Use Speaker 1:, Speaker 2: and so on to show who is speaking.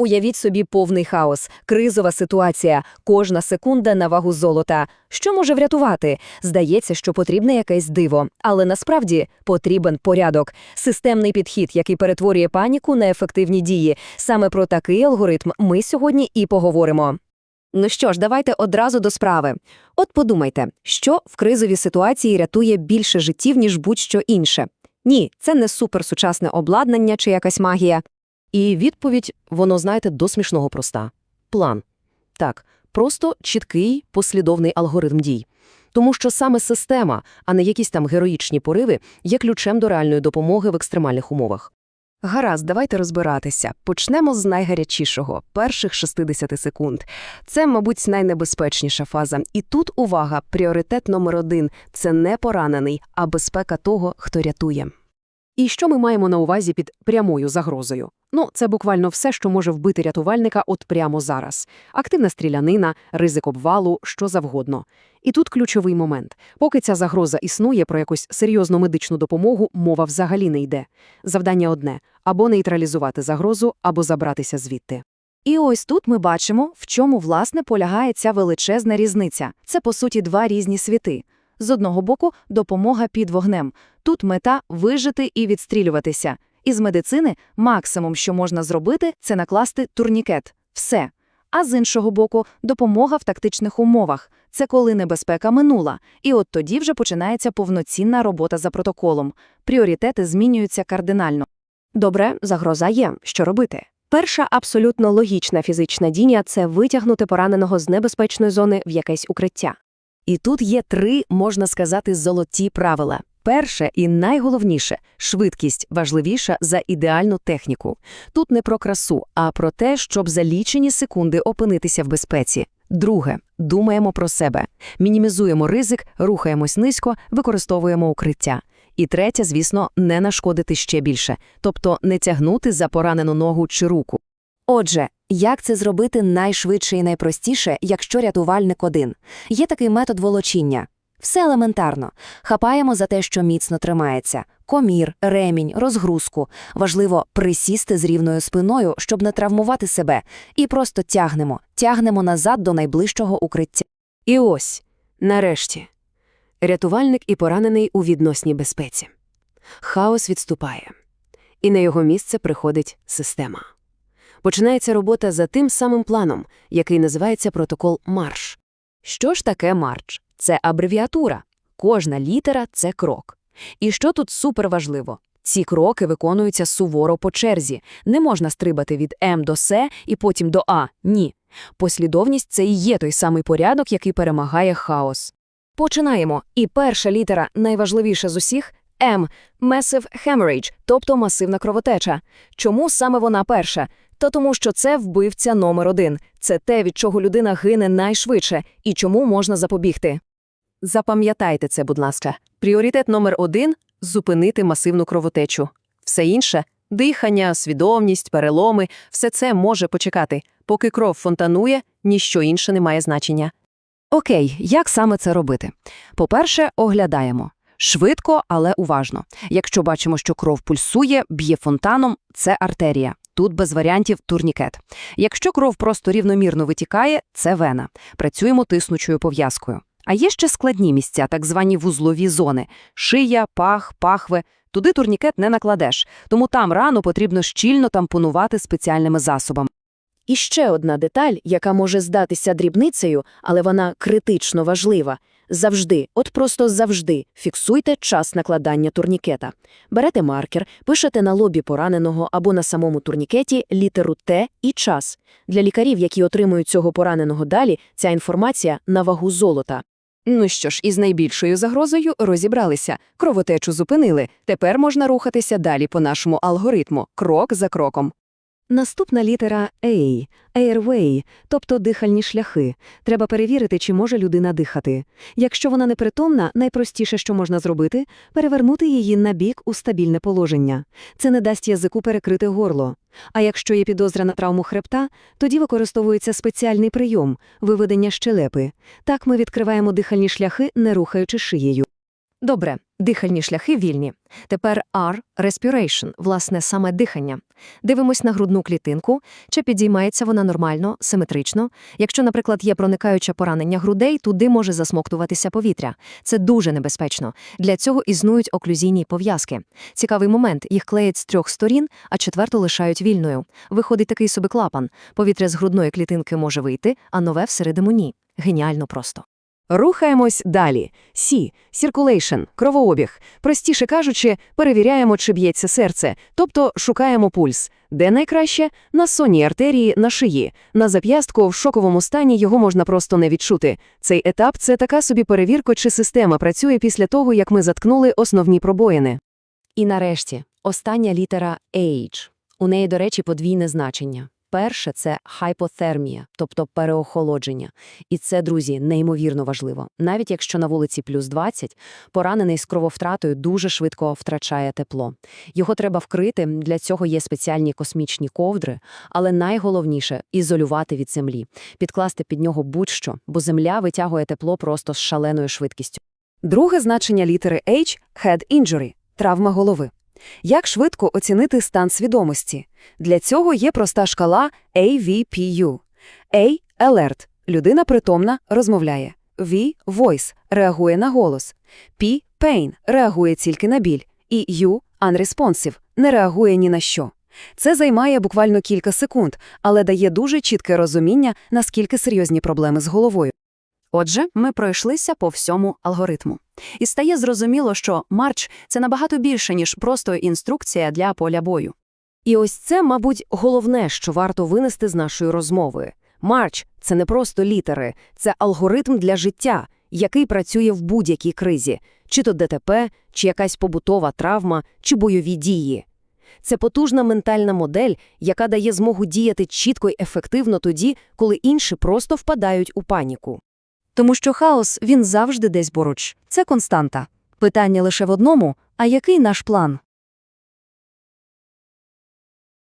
Speaker 1: Уявіть собі повний хаос, кризова ситуація, кожна секунда на вагу золота. Що може врятувати? Здається, що потрібне якесь диво, але насправді потрібен порядок, системний підхід, який перетворює паніку на ефективні дії. Саме про такий алгоритм ми сьогодні і поговоримо. Ну що ж, давайте одразу до справи. От подумайте, що в кризовій ситуації рятує більше життів, ніж будь-що інше. Ні, це не суперсучасне обладнання чи якась магія.
Speaker 2: І відповідь, воно, знаєте, до смішного проста. План. Так, просто чіткий, послідовний алгоритм дій. Тому що саме система, а не якісь там героїчні пориви, є ключем до реальної допомоги в екстремальних умовах.
Speaker 1: Гаразд, давайте розбиратися. Почнемо з найгарячішого перших 60 секунд. Це, мабуть, найнебезпечніша фаза. І тут увага, пріоритет номер один це не поранений, а безпека того, хто рятує.
Speaker 3: І що ми маємо на увазі під прямою загрозою? Ну, це буквально все, що може вбити рятувальника от прямо зараз. Активна стрілянина, ризик обвалу, що завгодно. І тут ключовий момент. Поки ця загроза існує, про якусь серйозну медичну допомогу мова взагалі не йде. Завдання одне – або нейтралізувати загрозу, або забратися звідти.
Speaker 1: І ось тут ми бачимо, в чому, власне, полягає ця величезна різниця. Це, по суті, два різні світи. З одного боку, допомога під вогнем. Тут мета – вижити і відстрілюватися. Із медицини максимум, що можна зробити, це накласти турнікет. Все. А з іншого боку, допомога в тактичних умовах. Це коли небезпека минула. І от тоді вже починається повноцінна робота за протоколом. Пріоритети змінюються кардинально.
Speaker 4: Добре, загроза є. Що робити? Перша абсолютно логічна фізична дія – це витягнути пораненого з небезпечної зони в якесь укриття.
Speaker 2: І тут є три, можна сказати, золоті правила. Перше і найголовніше – швидкість важливіша за ідеальну техніку. Тут не про красу, а про те, щоб за лічені секунди опинитися в безпеці. Друге – думаємо про себе. Мінімізуємо ризик, рухаємось низько, використовуємо укриття. І третє, звісно, не нашкодити ще більше, тобто не тягнути за поранену ногу чи руку.
Speaker 4: Отже, як це зробити найшвидше і найпростіше, якщо рятувальник один? Є такий метод волочіння. Все елементарно. Хапаємо за те, що міцно тримається. Комір, ремінь, розгрузку. Важливо присісти з рівною спиною, щоб не травмувати себе. І просто тягнемо, тягнемо назад до найближчого укриття.
Speaker 3: І ось, нарешті, рятувальник і поранений у відносній безпеці. Хаос відступає. І на його місце приходить система. Починається робота за тим самим планом, який називається протокол «Марш».
Speaker 1: Що ж таке марч? Це абревіатура. Кожна літера – це крок. І що тут суперважливо? Ці кроки виконуються суворо по черзі. Не можна стрибати від М до С і потім до А. Ні. Послідовність – це і є той самий порядок, який перемагає хаос. Починаємо. І перша літера, найважливіша з усіх – М – Massive Hemorrhage, тобто масивна кровотеча. Чому саме вона перша? Та тому, що це вбивця номер один. Це те, від чого людина гине найшвидше, і чому можна запобігти.
Speaker 3: Запам'ятайте це, будь ласка. Пріоритет номер один – зупинити масивну кровотечу. Все інше – дихання, свідомість, переломи – все це може почекати. Поки кров фонтанує, ніщо інше не має значення.
Speaker 1: Окей, як саме це робити? По-перше, оглядаємо. Швидко, але уважно. Якщо бачимо, що кров пульсує, б'є фонтаном – це артерія. Тут без варіантів турнікет. Якщо кров просто рівномірно витікає, це вена. Працюємо тиснучою пов'язкою. А є ще складні місця, так звані вузлові зони – шия, пах, пахви. Туди турнікет не накладеш, тому там рану потрібно щільно тампонувати спеціальними засобами. І ще одна деталь, яка може здатися дрібницею, але вона критично важлива. Завжди, от просто завжди, фіксуйте час накладання турнікета. Берете маркер, пишете на лобі пораненого або на самому турнікеті літеру Т і час. Для лікарів, які отримують цього пораненого далі, ця інформація на вагу золота. Ну що ж, із найбільшою загрозою розібралися. Кровотечу зупинили. Тепер можна рухатися далі по нашому алгоритму, крок за кроком. Наступна літера A – airway, тобто дихальні шляхи. Треба перевірити, чи може людина дихати. Якщо вона непритомна, найпростіше, що можна зробити – перевернути її на бік у стабільне положення. Це не дасть язику перекрити горло. А якщо є підозра на травму хребта, тоді використовується спеціальний прийом – виведення щелепи. Так ми відкриваємо дихальні шляхи, не рухаючи шиєю.
Speaker 3: Добре, дихальні шляхи вільні. Тепер R – respiration, власне, саме дихання. Дивимось на грудну клітинку, чи підіймається вона нормально, симетрично. Якщо, наприклад, є проникаюче поранення грудей, туди може засмоктуватися повітря. Це дуже небезпечно. Для цього існують оклюзійні пов'язки. Цікавий момент, їх клеять з трьох сторін, а четверту лишають вільною. Виходить такий собі клапан. Повітря з грудної клітинки може вийти, а нове всередину ні. Геніально просто.
Speaker 2: Рухаємось далі. Сі – circulation, кровообіг. Простіше кажучи, перевіряємо, чи б'ється серце, тобто шукаємо пульс. Де найкраще? На сонній артерії, на шиї. На зап'ястку в шоковому стані його можна просто не відчути. Цей етап – це така собі перевірка, чи система працює після того, як ми заткнули основні пробоїни.
Speaker 3: І нарешті, остання літера H. У неї, до речі, подвійне значення. Перше – це хайпотермія, тобто переохолодження. І це, друзі, неймовірно важливо. Навіть якщо на вулиці плюс 20, поранений з крововтратою дуже швидко втрачає тепло. Його треба вкрити, для цього є спеціальні космічні ковдри, але найголовніше – ізолювати від землі, підкласти під нього будь-що, бо земля витягує тепло просто з шаленою швидкістю.
Speaker 2: Друге значення літери H – head injury – травма голови. Як швидко оцінити стан свідомості? Для цього є проста шкала AVPU. A – alert – людина притомна, розмовляє. V – voice – реагує на голос. P – pain – реагує тільки на біль. І U – unresponsive – не реагує ні на що. Це займає буквально кілька секунд, але дає дуже чітке розуміння, наскільки серйозні проблеми з головою.
Speaker 1: Отже, ми пройшлися по всьому алгоритму. І стає зрозуміло, що марч – це набагато більше, ніж просто інструкція для поля бою.
Speaker 2: І ось це, мабуть, головне, що варто винести з нашої розмови. Марч – це не просто літери, це алгоритм для життя, який працює в будь-якій кризі, чи то ДТП, чи якась побутова травма, чи бойові дії. Це потужна ментальна модель, яка дає змогу діяти чітко й ефективно тоді, коли інші просто впадають у паніку.
Speaker 1: Тому що хаос, він завжди десь поруч. Це константа. Питання лише в одному – а який наш план?